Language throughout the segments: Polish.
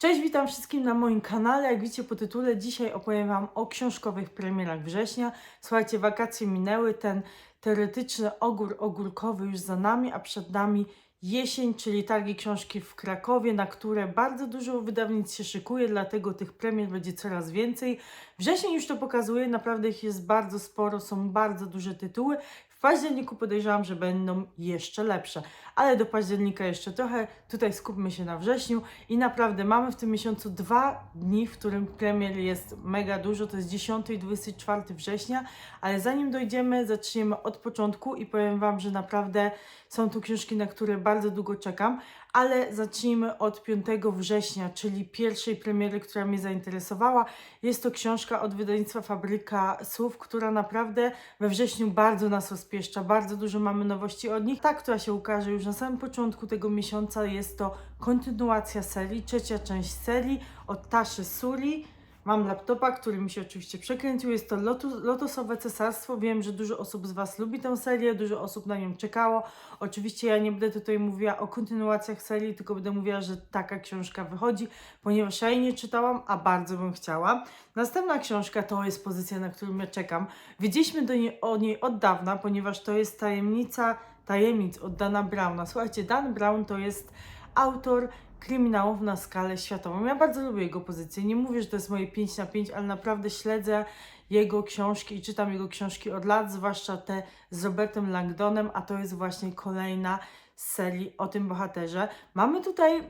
Cześć, witam wszystkim na moim kanale. Jak widzicie po tytule, dzisiaj opowiem Wam o książkowych premierach września. Słuchajcie, wakacje minęły, ten teoretyczny ogór ogórkowy już za nami, a przed nami jesień, czyli targi książki w Krakowie, na które bardzo dużo wydawnictw się szykuje, dlatego tych premier będzie coraz więcej. Wrzesień już to pokazuje, naprawdę ich jest bardzo sporo, są bardzo duże tytuły. W październiku podejrzewam, że będą jeszcze lepsze, ale do października jeszcze trochę. Tutaj skupmy się na wrześniu i naprawdę mamy w tym miesiącu dwa dni, w którym premier jest mega dużo. To jest 10 i 24 września, ale zanim dojdziemy, zaczniemy od początku i powiem Wam, że naprawdę są tu książki, na które bardzo długo czekam, ale zacznijmy od 5 września, czyli pierwszej premiery, która mnie zainteresowała. Jest to książka od wydawnictwa Fabryka Słów, która naprawdę we wrześniu bardzo nas rozpieszcza, bardzo dużo mamy nowości od nich. Ta, która się ukaże już na samym początku tego miesiąca, jest to kontynuacja serii, trzecia część serii od Taszy Suri. Mam laptopa, który mi się oczywiście przekręcił. Jest to Lotus, Lotosowe Cesarstwo. Wiem, że dużo osób z Was lubi tę serię, dużo osób na nią czekało. Oczywiście ja nie będę tutaj mówiła o kontynuacjach serii, tylko będę mówiła, że taka książka wychodzi, ponieważ ja jej nie czytałam, a bardzo bym chciała. Następna książka to jest pozycja, na którą ja czekam. Wiedzieliśmy do niej, o niej od dawna, ponieważ to jest tajemnica tajemnic od Dana Browna. Słuchajcie, Dan Brown to jest autor kryminałów na skalę światową. Ja bardzo lubię jego pozycję. Nie mówię, że to jest moje 5 na 5, ale naprawdę śledzę jego książki i czytam jego książki od lat, zwłaszcza te z Robertem Langdonem, a to jest właśnie kolejna z serii o tym bohaterze. Mamy tutaj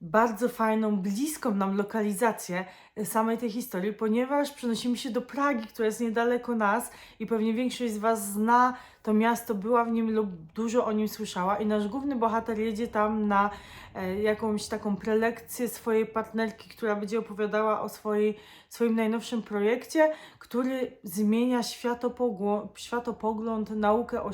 bardzo fajną, bliską nam lokalizację samej tej historii, ponieważ przenosimy się do Pragi, która jest niedaleko nas i pewnie większość z Was zna to miasto, była w nim lub dużo o nim słyszała i nasz główny bohater jedzie tam na e, jakąś taką prelekcję swojej partnerki, która będzie opowiadała o swojej, swoim najnowszym projekcie, który zmienia światopogląd, naukę o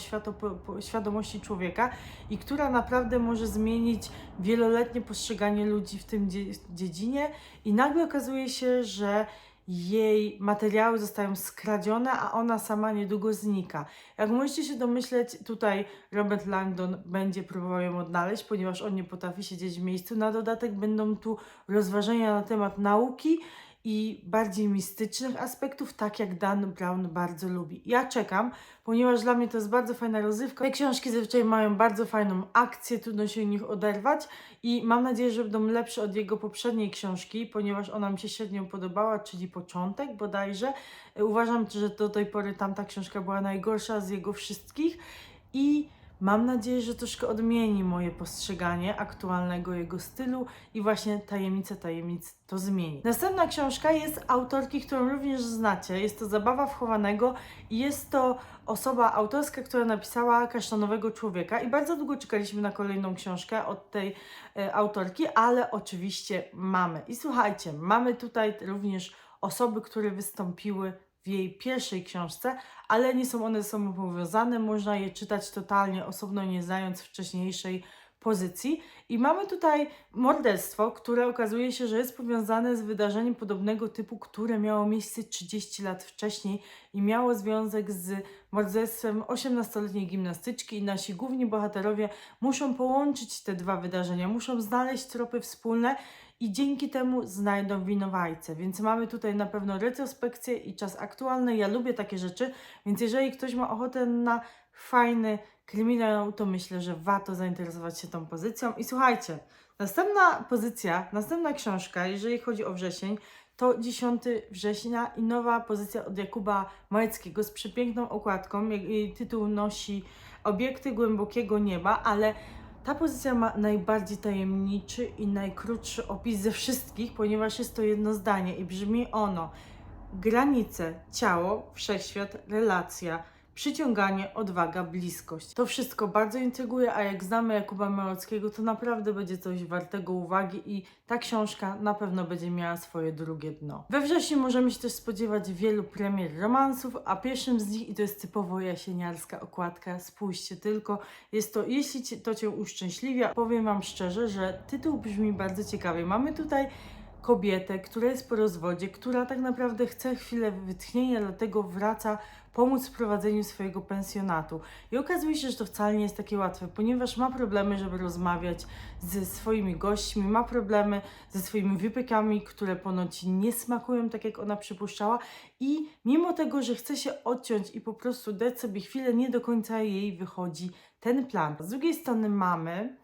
świadomości człowieka i która naprawdę może zmienić wieloletnie postrzeganie ludzi w tym dzie- dziedzinie i nagle okazuje się, że jej materiały zostają skradzione, a ona sama niedługo znika. Jak możecie się domyśleć, tutaj Robert Langdon będzie próbował ją odnaleźć, ponieważ on nie potrafi siedzieć w miejscu. Na dodatek będą tu rozważania na temat nauki i bardziej mistycznych aspektów, tak jak Dan Brown bardzo lubi. Ja czekam, ponieważ dla mnie to jest bardzo fajna rozrywka. Te książki zazwyczaj mają bardzo fajną akcję, trudno się nich oderwać i mam nadzieję, że będą lepsze od jego poprzedniej książki, ponieważ ona mi się średnio podobała, czyli Początek bodajże. Uważam, że do tej pory tamta książka była najgorsza z jego wszystkich i Mam nadzieję, że troszkę odmieni moje postrzeganie aktualnego jego stylu i właśnie Tajemnice Tajemnic to zmieni. Następna książka jest autorki, którą również znacie. Jest to Zabawa wchowanego i jest to osoba autorska, która napisała Kasztanowego Człowieka i bardzo długo czekaliśmy na kolejną książkę od tej e, autorki, ale oczywiście mamy. I słuchajcie, mamy tutaj również osoby, które wystąpiły w jej pierwszej książce, ale nie są one ze sobą powiązane. Można je czytać totalnie osobno, nie znając wcześniejszej pozycji. I mamy tutaj morderstwo, które okazuje się, że jest powiązane z wydarzeniem podobnego typu, które miało miejsce 30 lat wcześniej i miało związek z morderstwem 18-letniej gimnastyczki. I nasi główni bohaterowie muszą połączyć te dwa wydarzenia, muszą znaleźć tropy wspólne i dzięki temu znajdą winowajcę. Więc mamy tutaj na pewno retrospekcję i czas aktualny. Ja lubię takie rzeczy, więc jeżeli ktoś ma ochotę na fajny kryminał, to myślę, że warto zainteresować się tą pozycją. I słuchajcie, następna pozycja, następna książka, jeżeli chodzi o wrzesień, to 10 września i nowa pozycja od Jakuba Małeckiego z przepiękną okładką. Jej tytuł nosi Obiekty głębokiego nieba, ale ta pozycja ma najbardziej tajemniczy i najkrótszy opis ze wszystkich, ponieważ jest to jedno zdanie i brzmi ono: granice, ciało, wszechświat, relacja, przyciąganie, odwaga, bliskość. To wszystko bardzo intryguje, a jak znamy Jakuba Małockiego, to naprawdę będzie coś wartego uwagi i ta książka na pewno będzie miała swoje drugie dno. We wrześniu możemy się też spodziewać wielu premier romansów, a pierwszym z nich, i to jest typowo jasieniarska okładka, spójrzcie tylko, jest to Jeśli to Cię uszczęśliwia, powiem Wam szczerze, że tytuł brzmi bardzo ciekawie. Mamy tutaj kobietę, która jest po rozwodzie, która tak naprawdę chce chwilę wytchnienia, dlatego wraca pomóc w prowadzeniu swojego pensjonatu. I okazuje się, że to wcale nie jest takie łatwe, ponieważ ma problemy, żeby rozmawiać ze swoimi gośćmi, ma problemy ze swoimi wypiekami, które ponoć nie smakują tak, jak ona przypuszczała. I mimo tego, że chce się odciąć i po prostu dać sobie chwilę, nie do końca jej wychodzi ten plan. Z drugiej strony mamy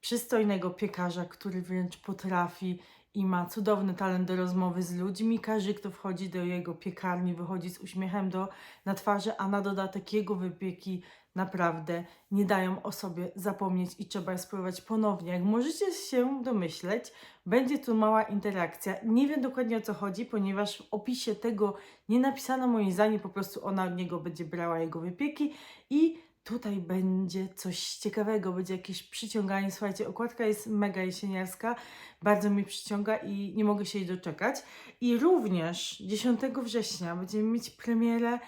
przystojnego piekarza, który wręcz potrafi i ma cudowny talent do rozmowy z ludźmi. Każdy, kto wchodzi do jego piekarni, wychodzi z uśmiechem do, na twarzy, a na dodatek jego wypieki naprawdę nie dają o sobie zapomnieć i trzeba je spróbować ponownie. Jak możecie się domyśleć, będzie tu mała interakcja. Nie wiem dokładnie o co chodzi, ponieważ w opisie tego nie napisano moim zdaniem, po prostu ona od niego będzie brała jego wypieki i tutaj będzie coś ciekawego, będzie jakieś przyciąganie. Słuchajcie, okładka jest mega jesieniarska, bardzo mnie przyciąga i nie mogę się jej doczekać. I również 10 września będziemy mieć premierę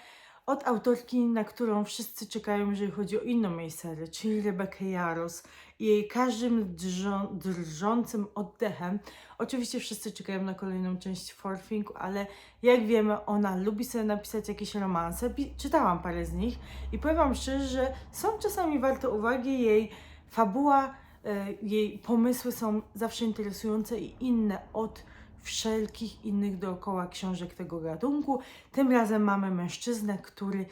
od autorki, na którą wszyscy czekają, jeżeli chodzi o inną jej serię, czyli Rebekę Jaros. I jej każdym drżą, drżącym oddechem. Oczywiście wszyscy czekają na kolejną część Forthing, ale jak wiemy, ona lubi sobie napisać jakieś romanse. Pi- czytałam parę z nich i powiem Wam szczerze, że są czasami warte uwagi. Jej fabuła, e, jej pomysły są zawsze interesujące i inne od wszelkich innych dookoła książek tego gatunku. Tym razem mamy mężczyznę, który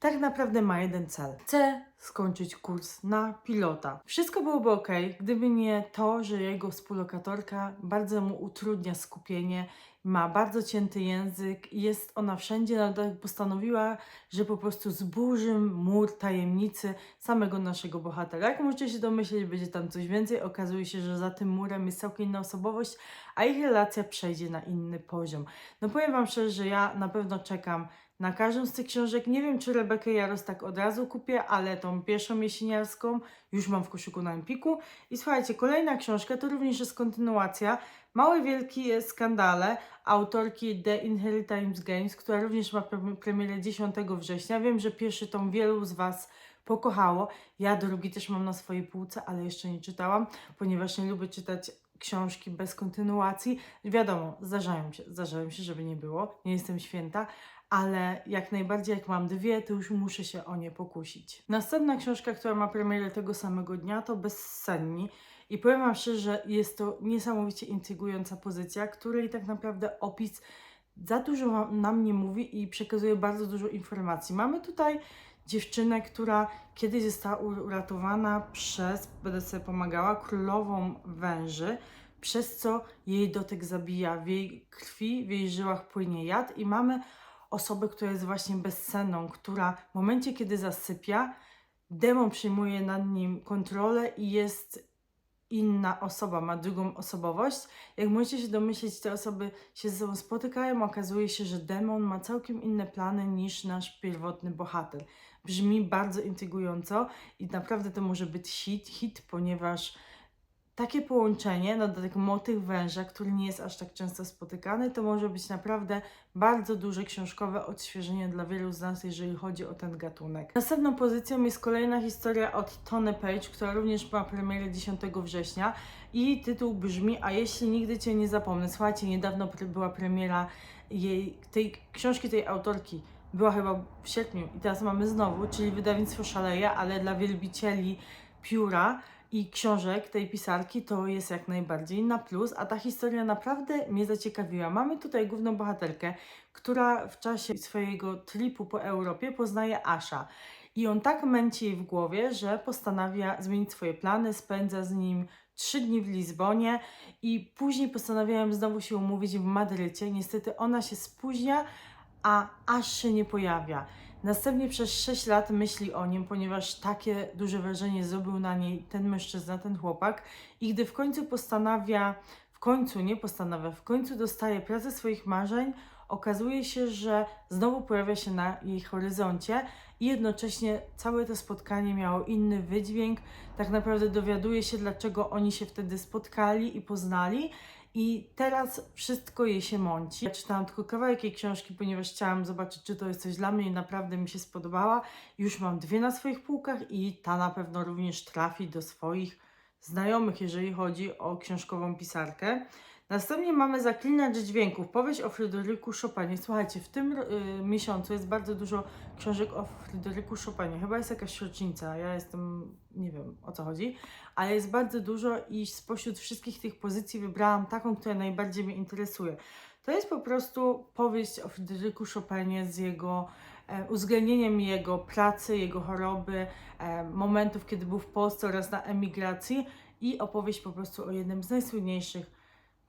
tak naprawdę ma jeden cel. Chce skończyć kurs na pilota. Wszystko byłoby ok, gdyby nie to, że jego współlokatorka bardzo mu utrudnia skupienie, ma bardzo cięty język, jest ona wszędzie, nadal postanowiła, że po prostu zburzy mur tajemnicy samego naszego bohatera. Jak możecie się domyśleć, będzie tam coś więcej. Okazuje się, że za tym murem jest całkiem inna osobowość, a ich relacja przejdzie na inny poziom. No powiem Wam szczerze, że ja na pewno czekam na każdą z tych książek. Nie wiem, czy Rebekę Jaros tak od razu kupię, ale tą pierwszą jesieniarską już mam w koszyku na Empiku. I słuchajcie, kolejna książka to również jest kontynuacja. Małe Wielkie Skandale autorki The Inheritance Games, która również ma pre- premierę 10 września. Wiem, że pierwszy tom wielu z Was pokochało. Ja drugi też mam na swojej półce, ale jeszcze nie czytałam, ponieważ nie lubię czytać książki bez kontynuacji. Wiadomo, zdarzają się, zdarzają się, żeby nie było. Nie jestem święta, ale jak najbardziej jak mam dwie, to już muszę się o nie pokusić. Następna książka, która ma premierę tego samego dnia, to Bezsenni. I powiem Wam szczerze, że jest to niesamowicie intrygująca pozycja, której tak naprawdę opis za dużo nam nie mówi i przekazuje bardzo dużo informacji. Mamy tutaj dziewczynę, która kiedyś została uratowana przez, będę sobie pomagała, królową węży, przez co jej dotyk zabija, w jej krwi, w jej żyłach płynie jad i mamy osobę, która jest właśnie bezsenną, która w momencie, kiedy zasypia, demon przyjmuje nad nim kontrolę i jest inna osoba, ma drugą osobowość. Jak możecie się domyśleć, te osoby się ze sobą spotykają, okazuje się, że demon ma całkiem inne plany niż nasz pierwotny bohater. Brzmi bardzo intrygująco i naprawdę to może być hit, hit ponieważ takie połączenie, na dodatek motyw węża, który nie jest aż tak często spotykany, to może być naprawdę bardzo duże książkowe odświeżenie dla wielu z nas, jeżeli chodzi o ten gatunek. Następną pozycją jest kolejna historia od Tony Page, która również ma premierę 10 września i tytuł brzmi A jeśli nigdy Cię nie zapomnę. Słuchajcie, niedawno była premiera jej, tej książki tej autorki. Była chyba w sierpniu i teraz mamy znowu, czyli wydawnictwo szaleje, ale dla wielbicieli pióra i książek tej pisarki to jest jak najbardziej na plus, a ta historia naprawdę mnie zaciekawiła. Mamy tutaj główną bohaterkę, która w czasie swojego tripu po Europie poznaje Asha. I on tak męci jej w głowie, że postanawia zmienić swoje plany, spędza z nim trzy dni w Lizbonie i później postanawiają znowu się umówić w Madrycie. Niestety ona się spóźnia, a aż się nie pojawia. Następnie przez 6 lat myśli o nim, ponieważ takie duże wrażenie zrobił na niej ten mężczyzna, ten chłopak. I gdy w końcu postanawia, w końcu nie postanawia, w końcu dostaje pracę swoich marzeń, okazuje się, że znowu pojawia się na jej horyzoncie i jednocześnie całe to spotkanie miało inny wydźwięk. Tak naprawdę dowiaduje się, dlaczego oni się wtedy spotkali i poznali. I teraz wszystko jej się mąci. Ja czytałam tylko kawałek jej książki, ponieważ chciałam zobaczyć, czy to jest coś dla mnie i naprawdę mi się spodobała. Już mam dwie na swoich półkach i ta na pewno również trafi do swoich znajomych, jeżeli chodzi o książkową pisarkę. Następnie mamy Zaklinacz Dźwięków, powieść o Fryderyku Chopinie. Słuchajcie, w tym y, miesiącu jest bardzo dużo książek o Fryderyku Chopinie. Chyba jest jakaś rocznica, ja jestem, nie wiem o co chodzi, ale jest bardzo dużo i spośród wszystkich tych pozycji wybrałam taką, która najbardziej mnie interesuje. To jest po prostu powieść o Fryderyku Chopinie z jego e, uwzględnieniem jego pracy, jego choroby, e, momentów, kiedy był w Polsce oraz na emigracji i opowieść po prostu o jednym z najsłynniejszych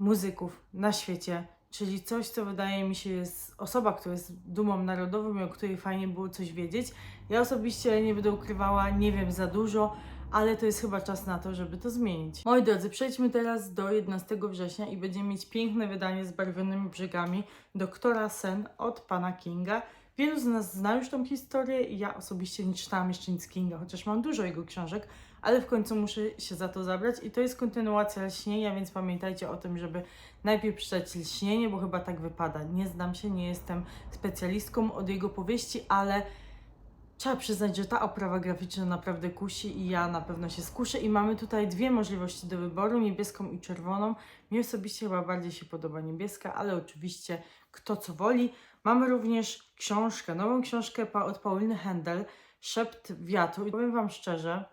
muzyków na świecie, czyli coś, co wydaje mi się jest osoba, która jest dumą narodową i o której fajnie było coś wiedzieć. Ja osobiście nie będę ukrywała, nie wiem za dużo, ale to jest chyba czas na to, żeby to zmienić. Moi drodzy, przejdźmy teraz do 11 września i będziemy mieć piękne wydanie z barwionymi brzegami Doktora Sen od pana Kinga. Wielu z nas zna już tą historię i ja osobiście nie czytałam jeszcze nic Kinga, chociaż mam dużo jego książek, ale w końcu muszę się za to zabrać i to jest kontynuacja Lśnienia, więc pamiętajcie o tym, żeby najpierw przeczytać Lśnienie, bo chyba tak wypada. Nie znam się, nie jestem specjalistką od jego powieści, ale trzeba przyznać, że ta oprawa graficzna naprawdę kusi i ja na pewno się skuszę i mamy tutaj dwie możliwości do wyboru, niebieską i czerwoną. Mi osobiście chyba bardziej się podoba niebieska, ale oczywiście kto co woli. Mamy również książkę, nową książkę od Pauliny Händel, Szept wiatru i powiem Wam szczerze,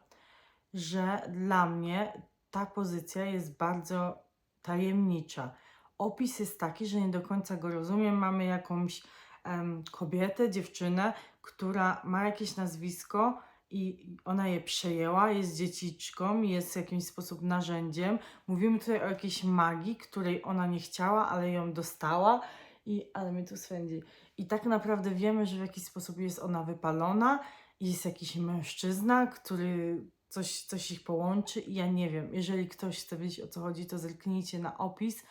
że dla mnie ta pozycja jest bardzo tajemnicza. Opis jest taki, że nie do końca go rozumiem. Mamy jakąś em, kobietę, dziewczynę, która ma jakieś nazwisko i ona je przejęła, jest dzieciczką, jest w jakiś sposób narzędziem. Mówimy tutaj o jakiejś magii, której ona nie chciała, ale ją dostała. I, ale mnie tu swędzi. I tak naprawdę wiemy, że w jakiś sposób jest ona wypalona jest jakiś mężczyzna, który coś, coś ich połączy i ja nie wiem. Jeżeli ktoś chce wiedzieć o co chodzi, to zerknijcie na opis,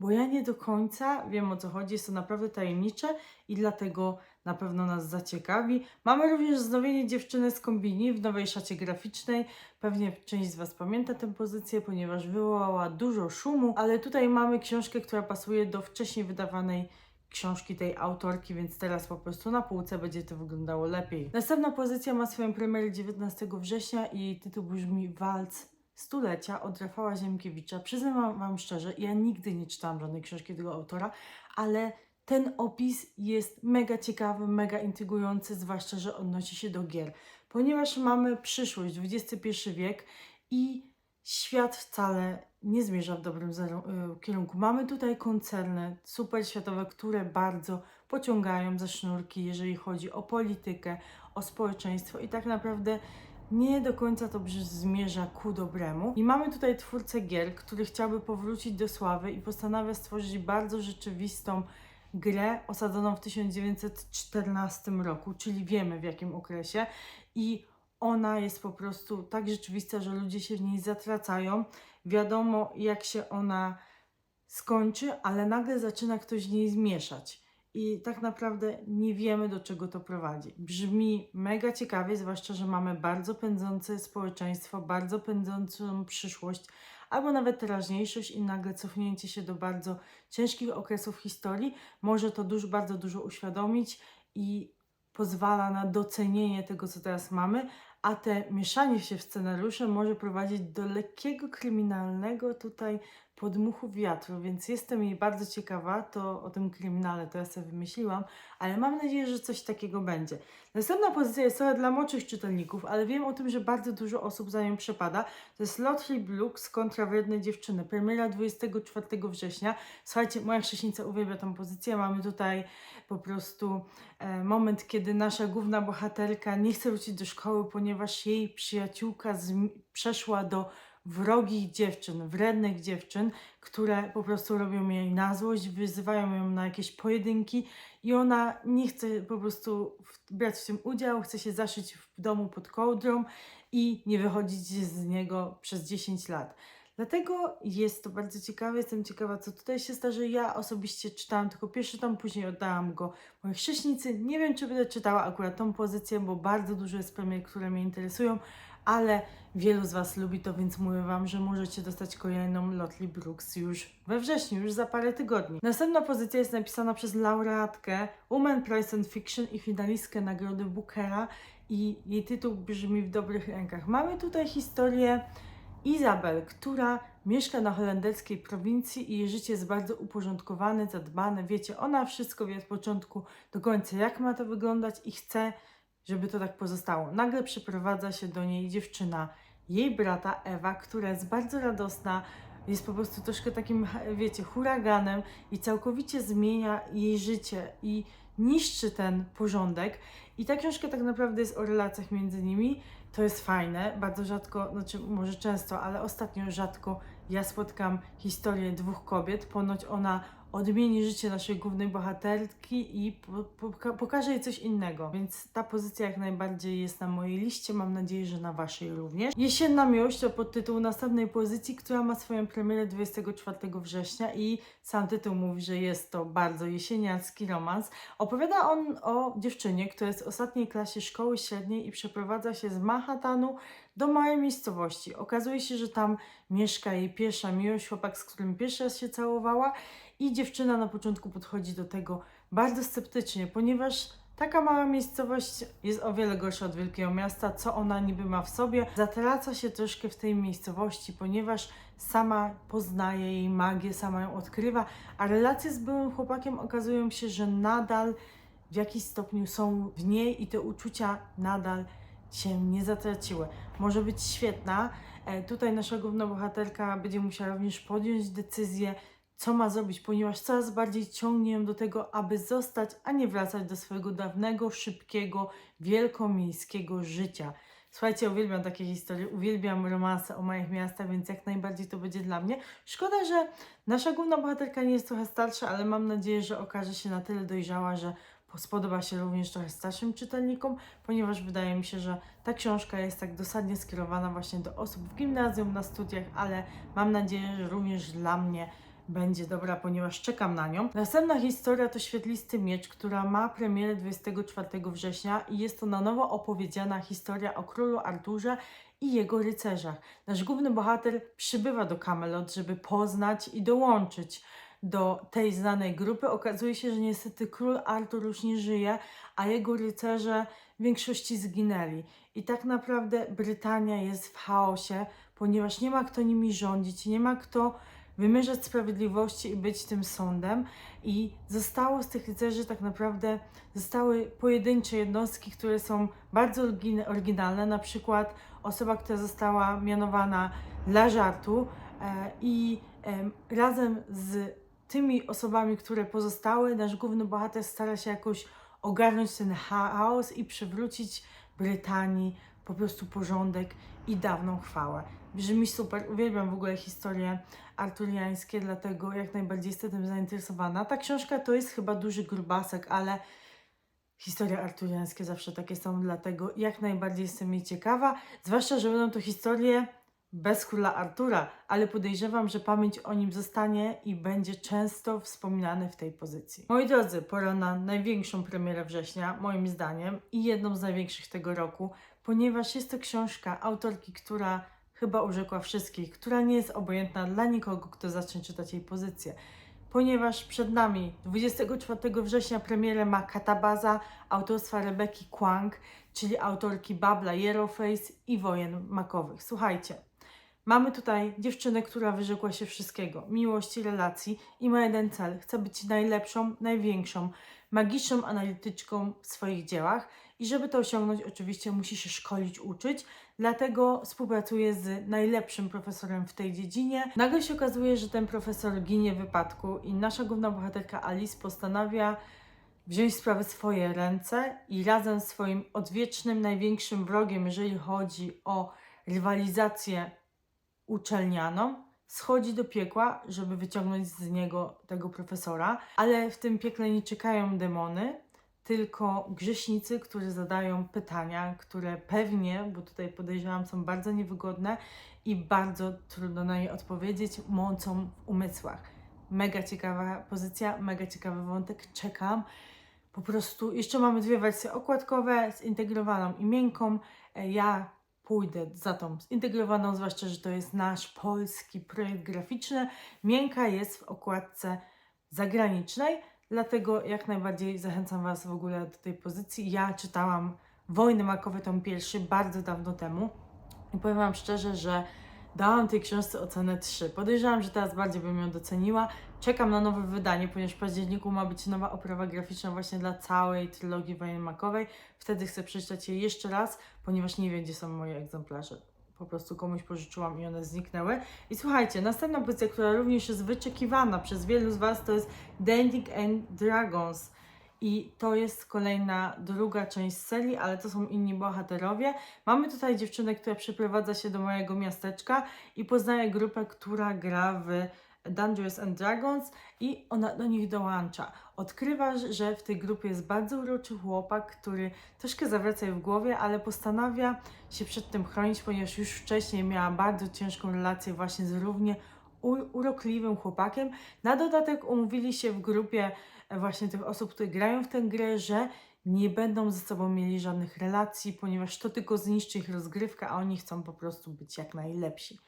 bo ja nie do końca wiem o co chodzi. Jest to naprawdę tajemnicze i dlatego na pewno nas zaciekawi. Mamy również wznowienie dziewczyny z kombini w nowej szacie graficznej. Pewnie część z Was pamięta tę pozycję, ponieważ wywołała dużo szumu, ale tutaj mamy książkę, która pasuje do wcześniej wydawanej książki tej autorki, więc teraz po prostu na półce będzie to wyglądało lepiej. Następna pozycja ma swoją premierę 19 września i tytuł brzmi Walc stulecia od Rafała Ziemkiewicza. Przyznam wam szczerze, ja nigdy nie czytałam żadnej książki tego autora, ale ten opis jest mega ciekawy, mega intrygujący, zwłaszcza, że odnosi się do gier. Ponieważ mamy przyszłość, XXI wiek i świat wcale nie zmierza w dobrym y, kierunku. Mamy tutaj koncerny super światowe, które bardzo pociągają za sznurki, jeżeli chodzi o politykę, o społeczeństwo i tak naprawdę nie do końca to zmierza ku dobremu. I mamy tutaj twórcę gier, który chciałby powrócić do sławy i postanawia stworzyć bardzo rzeczywistą grę osadzoną w 1914 roku, czyli wiemy w jakim okresie i ona jest po prostu tak rzeczywista, że ludzie się w niej zatracają. Wiadomo, jak się ona skończy, ale nagle zaczyna ktoś w niej zmieszać. I tak naprawdę nie wiemy, do czego to prowadzi. Brzmi mega ciekawie, zwłaszcza, że mamy bardzo pędzące społeczeństwo, bardzo pędzącą przyszłość, albo nawet teraźniejszość, i nagle cofnięcie się do bardzo ciężkich okresów historii może to dużo, bardzo dużo uświadomić i pozwala na docenienie tego, co teraz mamy, a te mieszanie się w scenariusze może prowadzić do lekkiego kryminalnego tutaj podmuchu wiatru, więc jestem jej bardzo ciekawa, to o tym kryminale ja sobie wymyśliłam, ale mam nadzieję, że coś takiego będzie. Następna pozycja jest trochę dla młodszych czytelników, ale wiem o tym, że bardzo dużo osób za nią przepada. To jest Lottery Brooks kontra Wredne Dziewczyny. Premiera 24 września. Słuchajcie, moja chrześnica uwielbia tą pozycję. Mamy tutaj po prostu e, moment, kiedy nasza główna bohaterka nie chce wrócić do szkoły, ponieważ jej przyjaciółka przeszła do wrogich dziewczyn, wrednych dziewczyn, które po prostu robią jej na złość, wyzywają ją na jakieś pojedynki i ona nie chce po prostu brać w tym udział, chce się zaszyć w domu pod kołdrą i nie wychodzić z niego przez 10 lat. Dlatego jest to bardzo ciekawe. Jestem ciekawa, co tutaj się zdarzy. Ja osobiście czytałam tylko pierwszy tom, później oddałam go mojej chrześnicy. Nie wiem, czy będę czytała akurat tą pozycję, bo bardzo dużo jest premier, które mnie interesują, ale wielu z Was lubi to, więc mówię Wam, że możecie dostać kolejną Lotley Brooks już we wrześniu, już za parę tygodni. Następna pozycja jest napisana przez laureatkę Woman Prize and Fiction i finalistkę nagrody Bookera i jej tytuł brzmi w dobrych rękach. Mamy tutaj historię Izabel, która mieszka na holenderskiej prowincji i jej życie jest bardzo uporządkowane, zadbane. Wiecie, ona wszystko wie od początku do końca, jak ma to wyglądać i chce, żeby to tak pozostało. Nagle przyprowadza się do niej dziewczyna, jej brata Ewa, która jest bardzo radosna, jest po prostu troszkę takim, wiecie, huraganem i całkowicie zmienia jej życie i niszczy ten porządek. I ta książka tak naprawdę jest o relacjach między nimi. To jest fajne, bardzo rzadko, znaczy może często, ale ostatnio rzadko ja spotkam historię dwóch kobiet. Ponoć ona odmieni życie naszej głównej bohaterki i po, po, pokaże jej coś innego. Więc ta pozycja jak najbardziej jest na mojej liście. Mam nadzieję, że na waszej również. Jesienna miłość to podtytuł następnej pozycji, która ma swoją premierę 24 września i sam tytuł mówi, że jest to bardzo jesieniarski romans. Opowiada on o dziewczynie, która jest w ostatniej klasie szkoły średniej i przeprowadza się z Manhattanu do małej miejscowości. Okazuje się, że tam mieszka jej pierwsza miłość, chłopak, z którym pierwszy raz się całowała i dziewczyna na początku podchodzi do tego bardzo sceptycznie, ponieważ taka mała miejscowość jest o wiele gorsza od wielkiego miasta, co ona niby ma w sobie. Zatraca się troszkę w tej miejscowości, ponieważ sama poznaje jej magię, sama ją odkrywa, a relacje z byłym chłopakiem okazują się, że nadal w jakiś stopniu są w niej i te uczucia nadal się nie zatraciły. Może być świetna. E, Tutaj nasza główna bohaterka będzie musiała również podjąć decyzję, co ma zrobić, ponieważ coraz bardziej ciągnie ją do tego, aby zostać, a nie wracać do swojego dawnego, szybkiego, wielkomiejskiego życia. Słuchajcie, uwielbiam takie historie, uwielbiam romanse o małych miastach, więc jak najbardziej to będzie dla mnie. Szkoda, że nasza główna bohaterka nie jest trochę starsza, ale mam nadzieję, że okaże się na tyle dojrzała, że spodoba się również trochę starszym czytelnikom, ponieważ wydaje mi się, że ta książka jest tak dosadnie skierowana właśnie do osób w gimnazjum, na studiach, ale mam nadzieję, że również dla mnie będzie dobra, ponieważ czekam na nią. Następna historia to Świetlisty Miecz, która ma premierę 24 września i jest to na nowo opowiedziana historia o królu Arturze i jego rycerzach. Nasz główny bohater przybywa do Camelot, żeby poznać i dołączyć do tej znanej grupy. Okazuje się, że niestety król Artur już nie żyje, a jego rycerze w większości zginęli. I tak naprawdę Brytania jest w chaosie, ponieważ nie ma kto nimi rządzić, nie ma kto wymierzać sprawiedliwości i być tym sądem. I zostało z tych rycerzy tak naprawdę, zostały pojedyncze jednostki, które są bardzo orygin- oryginalne, na przykład osoba, która została mianowana dla żartu e, i em, razem z tymi osobami, które pozostały, nasz główny bohater stara się jakoś ogarnąć ten chaos i przywrócić Brytanii po prostu porządek i dawną chwałę. Brzmi super, uwielbiam w ogóle historie arturiańskie, dlatego jak najbardziej jestem tym zainteresowana. Ta książka to jest chyba duży grubasek, ale historie arturiańskie zawsze takie są, dlatego jak najbardziej jestem jej ciekawa, zwłaszcza, że będą to historie bez króla Artura, ale podejrzewam, że pamięć o nim zostanie i będzie często wspominany w tej pozycji. Moi drodzy, pora na największą premierę września, moim zdaniem, i jedną z największych tego roku, ponieważ jest to książka autorki, która chyba urzekła wszystkich, która nie jest obojętna dla nikogo, kto zacznie czytać jej pozycję. Ponieważ przed nami 24 września premierę ma Katabaza autorstwa Rebeki Kwang, czyli autorki Babla Yellowface i Wojen Makowych. Słuchajcie, Mamy tutaj dziewczynę, która wyrzekła się wszystkiego, miłości, relacji i ma jeden cel. Chce być najlepszą, największą, magiczną analityczką w swoich dziełach i żeby to osiągnąć, oczywiście musi się szkolić, uczyć, dlatego współpracuje z najlepszym profesorem w tej dziedzinie. Nagle się okazuje, że ten profesor ginie w wypadku i nasza główna bohaterka Alice postanawia wziąć sprawę w swoje ręce i razem z swoim odwiecznym, największym wrogiem, jeżeli chodzi o rywalizację uczelnianą, schodzi do piekła, żeby wyciągnąć z niego tego profesora, ale w tym piekle nie czekają demony, tylko grzesznicy, którzy zadają pytania, które pewnie, bo tutaj podejrzewam, są bardzo niewygodne i bardzo trudno na nie odpowiedzieć, mącą w umysłach. Mega ciekawa pozycja, mega ciekawy wątek, czekam. Po prostu jeszcze mamy dwie wersje okładkowe, zintegrowaną i miękką. E, Ja pójdę za tą zintegrowaną, zwłaszcza, że to jest nasz polski projekt graficzny. Miękka jest w okładce zagranicznej, dlatego jak najbardziej zachęcam Was w ogóle do tej pozycji. Ja czytałam Wojny Makowe, tom pierwszy, bardzo dawno temu i powiem Wam szczerze, że dałam tej książce ocenę 3. Podejrzewam, że teraz bardziej bym ją doceniła. Czekam na nowe wydanie, ponieważ w październiku ma być nowa oprawa graficzna właśnie dla całej trylogii wojenmakowej. Wtedy chcę przeczytać je jeszcze raz, ponieważ nie wiem, gdzie są moje egzemplarze. Po prostu komuś pożyczyłam i one zniknęły. I słuchajcie, następna pozycja, która również jest wyczekiwana przez wielu z Was, to jest Dancing and Dragons. I to jest kolejna, druga część serii, ale to są inni bohaterowie. Mamy tutaj dziewczynę, która przeprowadza się do mojego miasteczka i poznaje grupę, która gra w Dungeons and Dragons i ona do nich dołącza. Odkrywa, że w tej grupie jest bardzo uroczy chłopak, który troszkę zawraca jej w głowie, ale postanawia się przed tym chronić, ponieważ już wcześniej miała bardzo ciężką relację właśnie z równie urokliwym chłopakiem. Na dodatek umówili się w grupie e, właśnie tych osób, które grają w tę grę, że nie będą ze sobą mieli żadnych relacji, ponieważ to tylko zniszczy ich rozgrywkę, a oni chcą po prostu być jak najlepsi.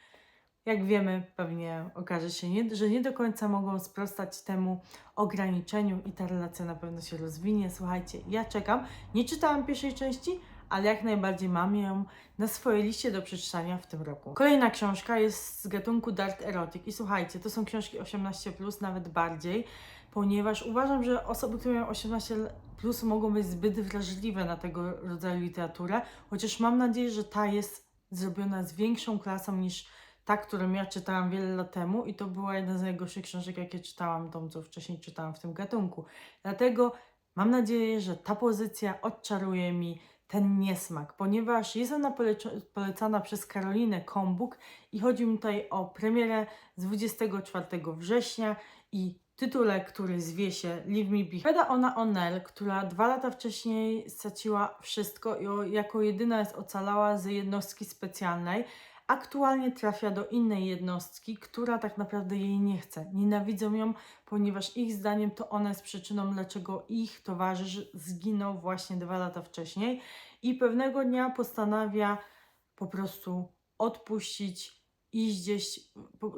Jak wiemy, pewnie okaże się, nie, że nie do końca mogą sprostać temu ograniczeniu i ta relacja na pewno się rozwinie. Słuchajcie, ja czekam. Nie czytałam pierwszej części, ale jak najbardziej mam ją na swojej liście do przeczytania w tym roku. Kolejna książka jest z gatunku Dark Erotic i słuchajcie, to są książki 18+, nawet bardziej, ponieważ uważam, że osoby, które mają 18 plus mogą być zbyt wrażliwe na tego rodzaju literaturę, chociaż mam nadzieję, że ta jest zrobiona z większą klasą niż ta, którą ja czytałam wiele lat temu i to była jedna z najgorszych książek, jakie czytałam, tą, co wcześniej czytałam w tym gatunku. Dlatego mam nadzieję, że ta pozycja odczaruje mi ten niesmak, ponieważ jest ona polecana przez Karolinę Kombuk i chodzi mi tutaj o premierę z 24 września i tytule, który zwie się Leave Me Be. Opowiada ona o Nell, która dwa lata wcześniej straciła wszystko i jako jedyna jest ocalała z jednostki specjalnej. Aktualnie trafia do innej jednostki, która tak naprawdę jej nie chce. Nienawidzą ją, ponieważ ich zdaniem to ona jest przyczyną, dlaczego ich towarzysz zginął właśnie dwa lata wcześniej. I pewnego dnia postanawia po prostu odpuścić, iść gdzieś,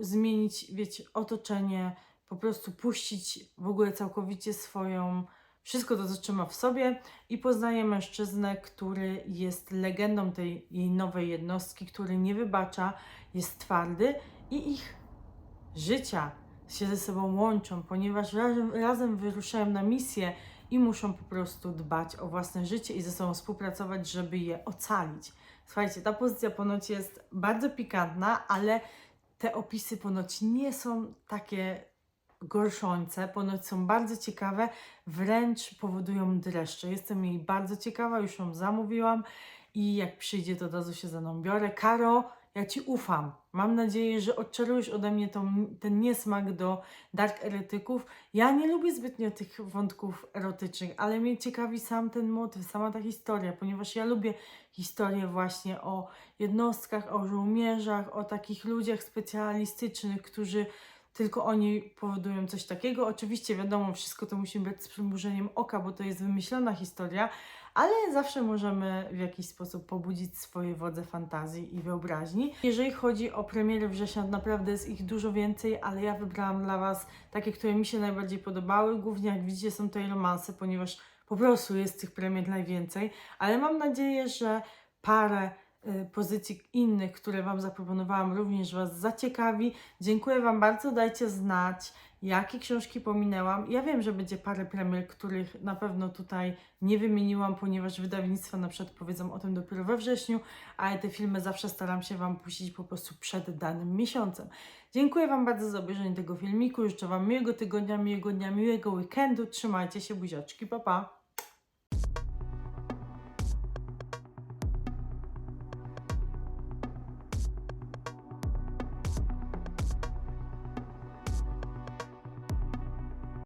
zmienić, wiecie, otoczenie, po prostu puścić w ogóle całkowicie swoją, wszystko to, co trzyma w sobie i poznaje mężczyznę, który jest legendą tej jej nowej jednostki, który nie wybacza, jest twardy i ich życia się ze sobą łączą, ponieważ razem, razem wyruszają na misję i muszą po prostu dbać o własne życie i ze sobą współpracować, żeby je ocalić. Słuchajcie, ta pozycja ponoć jest bardzo pikantna, ale te opisy ponoć nie są takie gorszące, ponoć są bardzo ciekawe, wręcz powodują dreszcze. Jestem jej bardzo ciekawa, już ją zamówiłam i jak przyjdzie, to od razu się za nią biorę. Karo, ja Ci ufam. Mam nadzieję, że odczarujesz ode mnie tą, ten niesmak do dark erotyków. Ja nie lubię zbytnio tych wątków erotycznych, ale mnie ciekawi sam ten motyw, sama ta historia, ponieważ ja lubię historię właśnie o jednostkach, o żołnierzach, o takich ludziach specjalistycznych, którzy tylko oni powodują coś takiego. Oczywiście wiadomo, wszystko to musi być z przymrużeniem oka, bo to jest wymyślona historia, ale zawsze możemy w jakiś sposób pobudzić swoje wodze fantazji i wyobraźni. Jeżeli chodzi o premiery września, naprawdę jest ich dużo więcej, ale ja wybrałam dla Was takie, które mi się najbardziej podobały. Głównie jak widzicie są to romanse, ponieważ po prostu jest tych premier najwięcej, ale mam nadzieję, że parę pozycji innych, które Wam zaproponowałam, również Was zaciekawi. Dziękuję Wam bardzo, dajcie znać, jakie książki pominęłam. Ja wiem, że będzie parę premier, których na pewno tutaj nie wymieniłam, ponieważ wydawnictwa na przykład powiedzą o tym dopiero we wrześniu, ale te filmy zawsze staram się Wam puścić po prostu przed danym miesiącem. Dziękuję Wam bardzo za obejrzenie tego filmiku, życzę Wam miłego tygodnia, miłego dnia, miłego weekendu, trzymajcie się, buziaczki, pa pa!